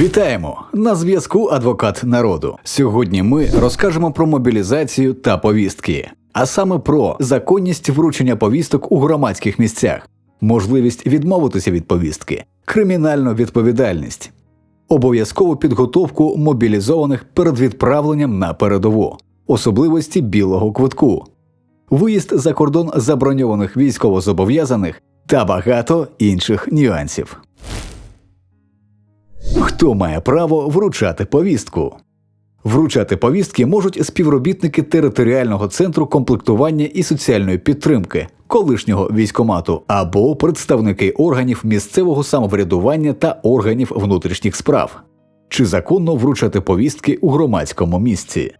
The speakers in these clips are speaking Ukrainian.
Вітаємо на зв'язку адвокат народу. Сьогодні ми розкажемо про мобілізацію та повістки, а саме про законність вручення повісток у громадських місцях, можливість відмовитися від повістки, кримінальну відповідальність, обов'язкову підготовку мобілізованих перед відправленням на передову, особливості білого квитку, виїзд за кордон заброньованих військовозобов'язаних та багато інших нюансів. Хто має право вручати повістку? Вручати повістки можуть співробітники територіального центру комплектування і соціальної підтримки, колишнього військомату або представники органів місцевого самоврядування та органів внутрішніх справ. Чи законно вручати повістки у громадському місці?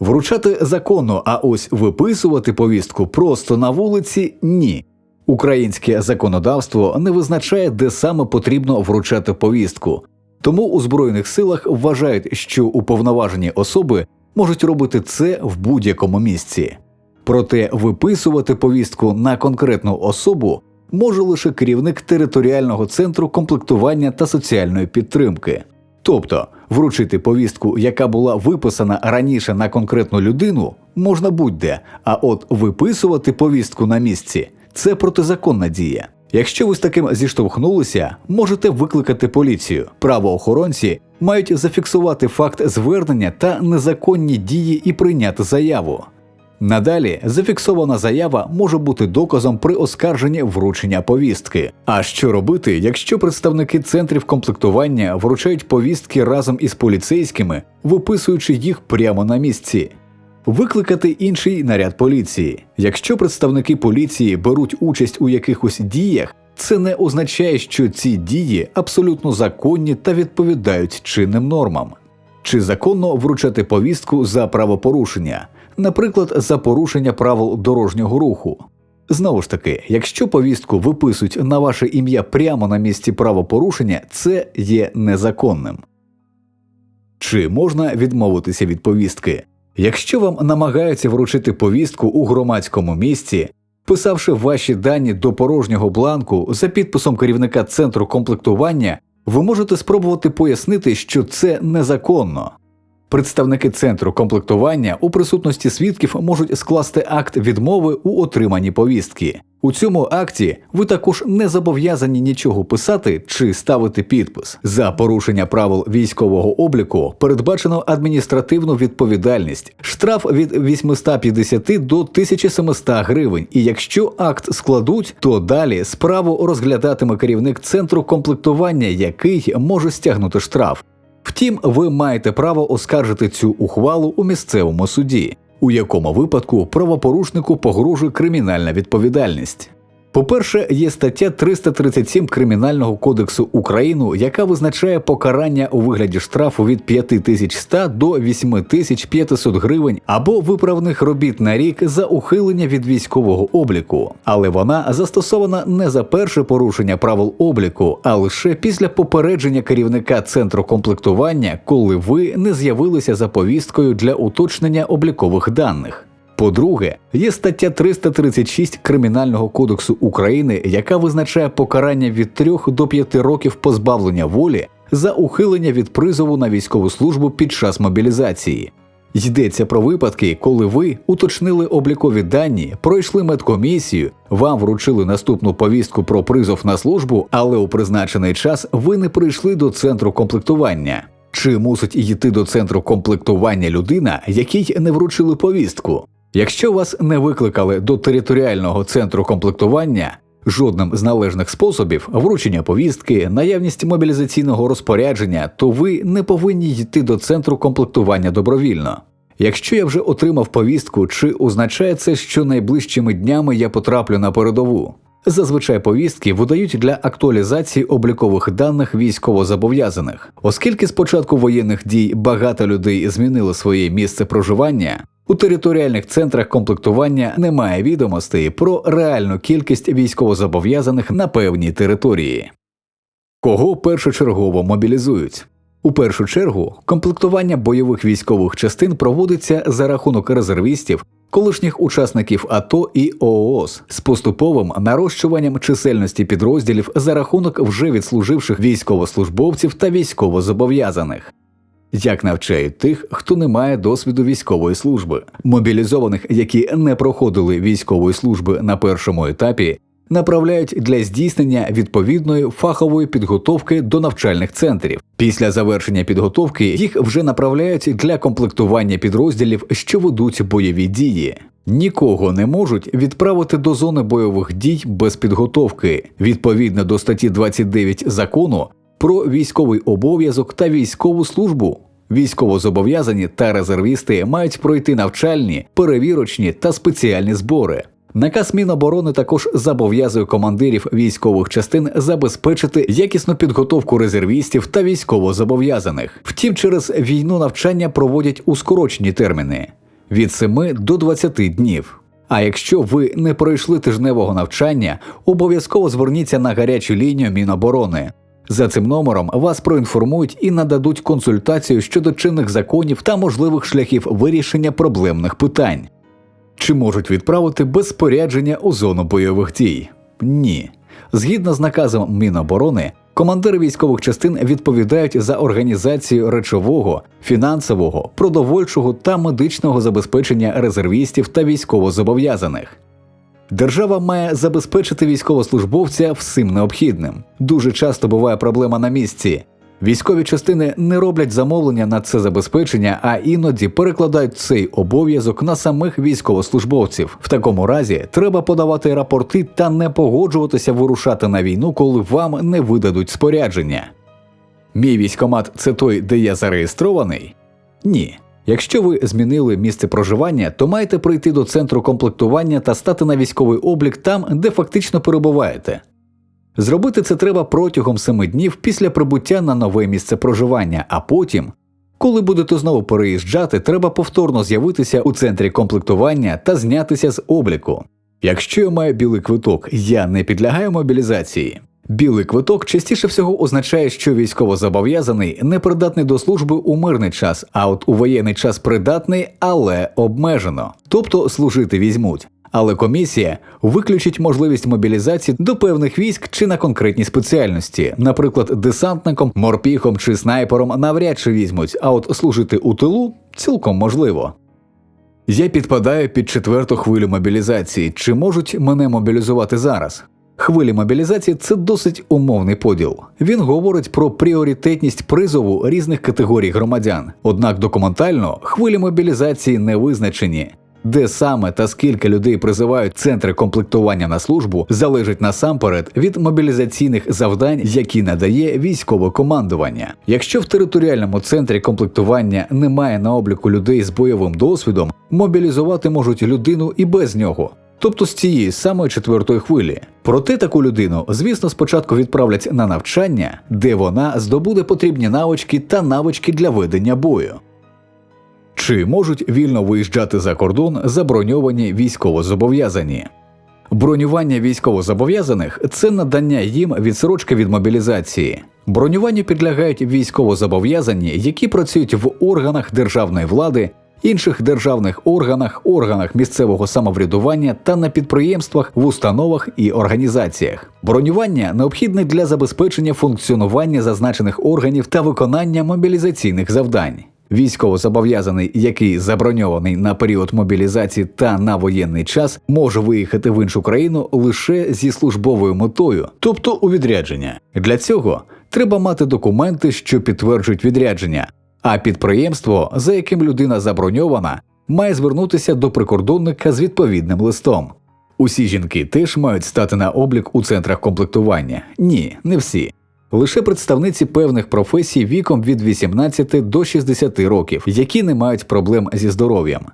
Вручати законно, а ось виписувати повістку просто на вулиці ні. Українське законодавство не визначає, де саме потрібно вручати повістку, тому у Збройних силах вважають, що уповноважені особи можуть робити це в будь-якому місці. Проте виписувати повістку на конкретну особу може лише керівник територіального центру комплектування та соціальної підтримки. Тобто вручити повістку, яка була виписана раніше на конкретну людину, можна будь-де, а от виписувати повістку на місці це протизаконна дія. Якщо ви з таким зіштовхнулися, можете викликати поліцію. Правоохоронці мають зафіксувати факт звернення та незаконні дії і прийняти заяву. Надалі зафіксована заява може бути доказом при оскарженні вручення повістки. А що робити, якщо представники центрів комплектування вручають повістки разом із поліцейськими, виписуючи їх прямо на місці? Викликати інший наряд поліції. Якщо представники поліції беруть участь у якихось діях, це не означає, що ці дії абсолютно законні та відповідають чинним нормам. Чи законно вручати повістку за правопорушення, наприклад, за порушення правил дорожнього руху? Знову ж таки, якщо повістку виписують на ваше ім'я прямо на місці правопорушення, це є незаконним. Чи можна відмовитися від повістки? Якщо вам намагаються вручити повістку у громадському місці, писавши ваші дані до порожнього бланку за підписом керівника центру комплектування, ви можете спробувати пояснити, що це незаконно. Представники центру комплектування у присутності свідків можуть скласти акт відмови у отриманні повістки. У цьому акті ви також не зобов'язані нічого писати чи ставити підпис. За порушення правил військового обліку передбачено адміністративну відповідальність, штраф від 850 до 1700 гривень. І якщо акт складуть, то далі справу розглядатиме керівник центру комплектування, який може стягнути штраф. Втім, ви маєте право оскаржити цю ухвалу у місцевому суді, у якому випадку правопорушнику погрожує кримінальна відповідальність. По-перше, є стаття 337 Кримінального кодексу України, яка визначає покарання у вигляді штрафу від 5100 до 8500 гривень або виправних робіт на рік за ухилення від військового обліку, але вона застосована не за перше порушення правил обліку, а лише після попередження керівника центру комплектування, коли ви не з'явилися за повісткою для уточнення облікових даних. По-друге, є стаття 336 Кримінального кодексу України, яка визначає покарання від 3 до 5 років позбавлення волі за ухилення від призову на військову службу під час мобілізації. Йдеться про випадки, коли ви уточнили облікові дані, пройшли медкомісію, вам вручили наступну повістку про призов на службу, але у призначений час ви не прийшли до центру комплектування. Чи мусить йти до центру комплектування людина, якій не вручили повістку? Якщо вас не викликали до територіального центру комплектування жодним з належних способів вручення повістки, наявність мобілізаційного розпорядження, то ви не повинні йти до центру комплектування добровільно. Якщо я вже отримав повістку, чи означає це, що найближчими днями я потраплю на передову? Зазвичай повістки видають для актуалізації облікових даних військовозобов'язаних, оскільки з початку воєнних дій багато людей змінили своє місце проживання. У територіальних центрах комплектування немає відомостей про реальну кількість військовозобов'язаних на певній території. Кого першочергово мобілізують? У першу чергу комплектування бойових військових частин проводиться за рахунок резервістів, колишніх учасників АТО і ООС з поступовим нарощуванням чисельності підрозділів за рахунок вже відслуживших військовослужбовців та військовозобов'язаних. Як навчають тих, хто не має досвіду військової служби, мобілізованих, які не проходили військової служби на першому етапі, направляють для здійснення відповідної фахової підготовки до навчальних центрів. Після завершення підготовки їх вже направляють для комплектування підрозділів, що ведуть бойові дії. Нікого не можуть відправити до зони бойових дій без підготовки відповідно до статті 29 закону про військовий обов'язок та військову службу. Військовозобов'язані та резервісти мають пройти навчальні, перевірочні та спеціальні збори. Наказ Міноборони також зобов'язує командирів військових частин забезпечити якісну підготовку резервістів та військовозобов'язаних. Втім, через війну навчання проводять у скорочені терміни від 7 до 20 днів. А якщо ви не пройшли тижневого навчання, обов'язково зверніться на гарячу лінію Міноборони. За цим номером вас проінформують і нададуть консультацію щодо чинних законів та можливих шляхів вирішення проблемних питань. Чи можуть відправити без спорядження у зону бойових дій? Ні. Згідно з наказом Міноборони, командири військових частин відповідають за організацію речового, фінансового, продовольчого та медичного забезпечення резервістів та військовозобов'язаних. Держава має забезпечити військовослужбовця всім необхідним. Дуже часто буває проблема на місці. Військові частини не роблять замовлення на це забезпечення, а іноді перекладають цей обов'язок на самих військовослужбовців. В такому разі треба подавати рапорти та не погоджуватися вирушати на війну, коли вам не видадуть спорядження. Мій військомат це той, де я зареєстрований? Ні. Якщо ви змінили місце проживання, то маєте прийти до центру комплектування та стати на військовий облік там, де фактично перебуваєте. Зробити це треба протягом семи днів після прибуття на нове місце проживання, а потім, коли будете знову переїжджати, треба повторно з'явитися у центрі комплектування та знятися з обліку. Якщо я маю білий квиток, я не підлягаю мобілізації. Білий квиток частіше всього означає, що військовозобов'язаний не придатний до служби у мирний час, а от у воєнний час придатний, але обмежено, тобто служити візьмуть. Але комісія виключить можливість мобілізації до певних військ чи на конкретні спеціальності, наприклад, десантником, морпіхом чи снайпером навряд чи візьмуть, а от служити у тилу цілком можливо. Я підпадаю під четверту хвилю мобілізації. Чи можуть мене мобілізувати зараз? Хвилі мобілізації це досить умовний поділ. Він говорить про пріоритетність призову різних категорій громадян. Однак документально хвилі мобілізації не визначені. Де саме та скільки людей призивають центри комплектування на службу, залежить насамперед від мобілізаційних завдань, які надає військове командування. Якщо в територіальному центрі комплектування немає на обліку людей з бойовим досвідом, мобілізувати можуть людину і без нього. Тобто з цієї самої четвертої хвилі. Проте таку людину, звісно, спочатку відправлять на навчання, де вона здобуде потрібні навички та навички для ведення бою. Чи можуть вільно виїжджати за кордон заброньовані військовозобов'язані? Бронювання військовозобов'язаних це надання їм відсрочки від мобілізації. Бронюванню підлягають військовозобов'язані, які працюють в органах державної влади, інших державних органах, органах місцевого самоврядування та на підприємствах, в установах і організаціях. Бронювання необхідне для забезпечення функціонування зазначених органів та виконання мобілізаційних завдань. Військовозобов'язаний, який заброньований на період мобілізації та на воєнний час, може виїхати в іншу країну лише зі службовою метою, тобто у відрядження. Для цього треба мати документи, що підтверджують відрядження, а підприємство, за яким людина заброньована, має звернутися до прикордонника з відповідним листом. Усі жінки теж мають стати на облік у центрах комплектування. Ні, не всі. Лише представниці певних професій віком від 18 до 60 років, які не мають проблем зі здоров'ям.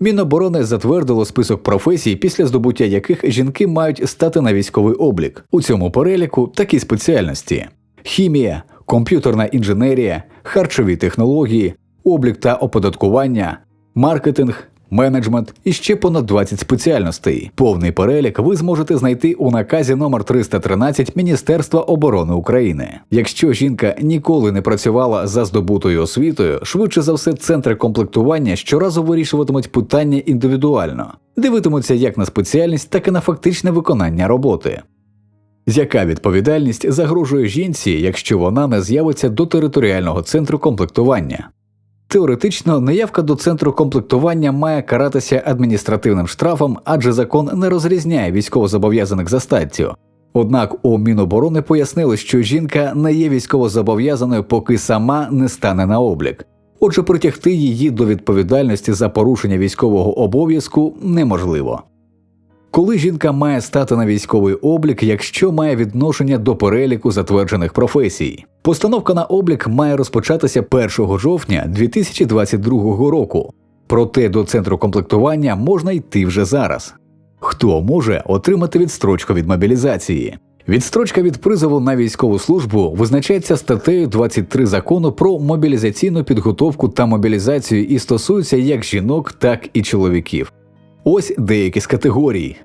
Міноборони затвердило список професій, після здобуття яких жінки мають стати на військовий облік. У цьому переліку такі спеціальності: хімія, комп'ютерна інженерія, харчові технології, облік та оподаткування, маркетинг, менеджмент і ще понад 20 спеціальностей. Повний перелік ви зможете знайти у наказі номер 313 Міністерства оборони України. Якщо жінка ніколи не працювала за здобутою освітою, швидше за все, центри комплектування щоразу вирішуватимуть питання індивідуально, дивитимуться як на спеціальність, так і на фактичне виконання роботи. Яка відповідальність загрожує жінці, якщо вона не з'явиться до територіального центру комплектування? Теоретично, неявка до центру комплектування має каратися адміністративним штрафом, адже закон не розрізняє військовозобов'язаних за статтю. Однак у Міноборони пояснили, що жінка не є військовозобов'язаною, поки сама не стане на облік. Отже, притягти її до відповідальності за порушення військового обов'язку неможливо. Коли жінка має стати на військовий облік, якщо має відношення до переліку затверджених професій, постановка на облік має розпочатися 1 жовтня 2022 року. Проте до центру комплектування можна йти вже зараз. Хто може отримати відстрочку від мобілізації? Відстрочка від призову на військову службу визначається статтею 23 закону про мобілізаційну підготовку та мобілізацію і стосується як жінок, так і чоловіків. Ось деякі з категорій: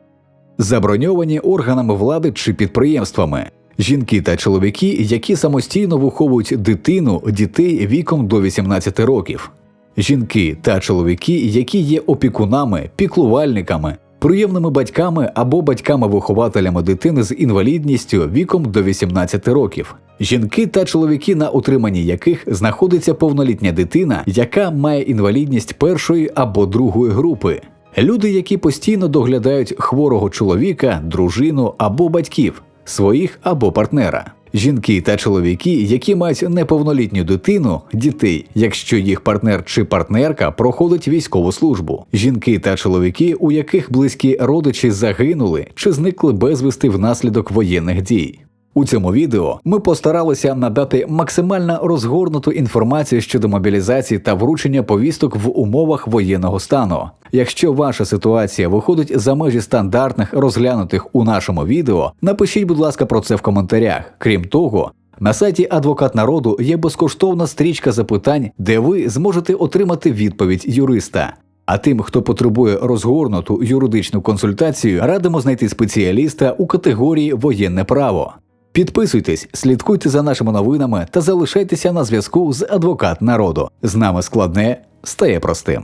заброньовані органами влади чи підприємствами, жінки та чоловіки, які самостійно виховують дитину, дітей віком до 18 років, жінки та чоловіки, які є опікунами, піклувальниками, приємними батьками або батьками-вихователями дитини з інвалідністю віком до 18 років, жінки та чоловіки, на утриманні яких знаходиться повнолітня дитина, яка має інвалідність першої або другої групи. Люди, які постійно доглядають хворого чоловіка, дружину або батьків, своїх або партнера. Жінки та чоловіки, які мають неповнолітню дитину, дітей, якщо їх партнер чи партнерка проходить військову службу. Жінки та чоловіки, у яких близькі родичі загинули чи зникли безвісти внаслідок воєнних дій. У цьому відео ми постаралися надати максимально розгорнуту інформацію щодо мобілізації та вручення повісток в умовах воєнного стану. Якщо ваша ситуація виходить за межі стандартних розглянутих у нашому відео, напишіть, будь ласка, про це в коментарях. Крім того, на сайті Адвокат народу є безкоштовна стрічка запитань, де ви зможете отримати відповідь юриста. А тим, хто потребує розгорнуту юридичну консультацію, радимо знайти спеціаліста у категорії воєнне право. Підписуйтесь, слідкуйте за нашими новинами та залишайтеся на зв'язку з адвокат народу. З нами складне стає простим.